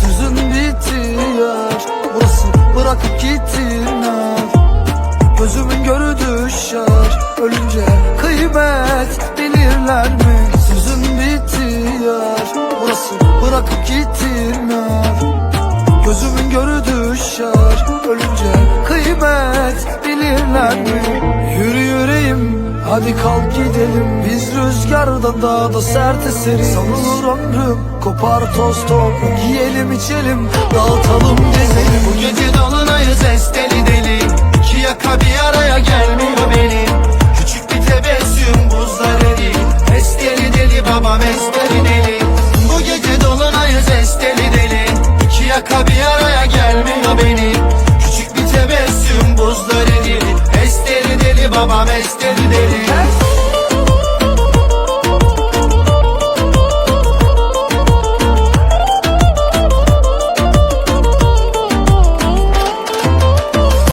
Sözün bitiyor Burası bırakıp gittin Gözümün gördüğü şar Ölünce kıymet bilirler mi? Sözün bitiyor Burası bırakıp gittin Gözümün gördüğü şar Ölünce kıymet bilirler mi? Hadi kalk gidelim Biz rüzgardan daha da sert eseriz Savurur ömrüm Kopar toz toprak Yiyelim içelim Dağıtalım gezelim. Bu gece dolunayız esteli deli. İki yaka bir araya gelmiyor benim Küçük bir tebessüm buzlar eri. Esteli deli babam esteli deli. Bu gece dolunayız esteli deli. İki yaka bir araya gelmiyor benim babam esteli deli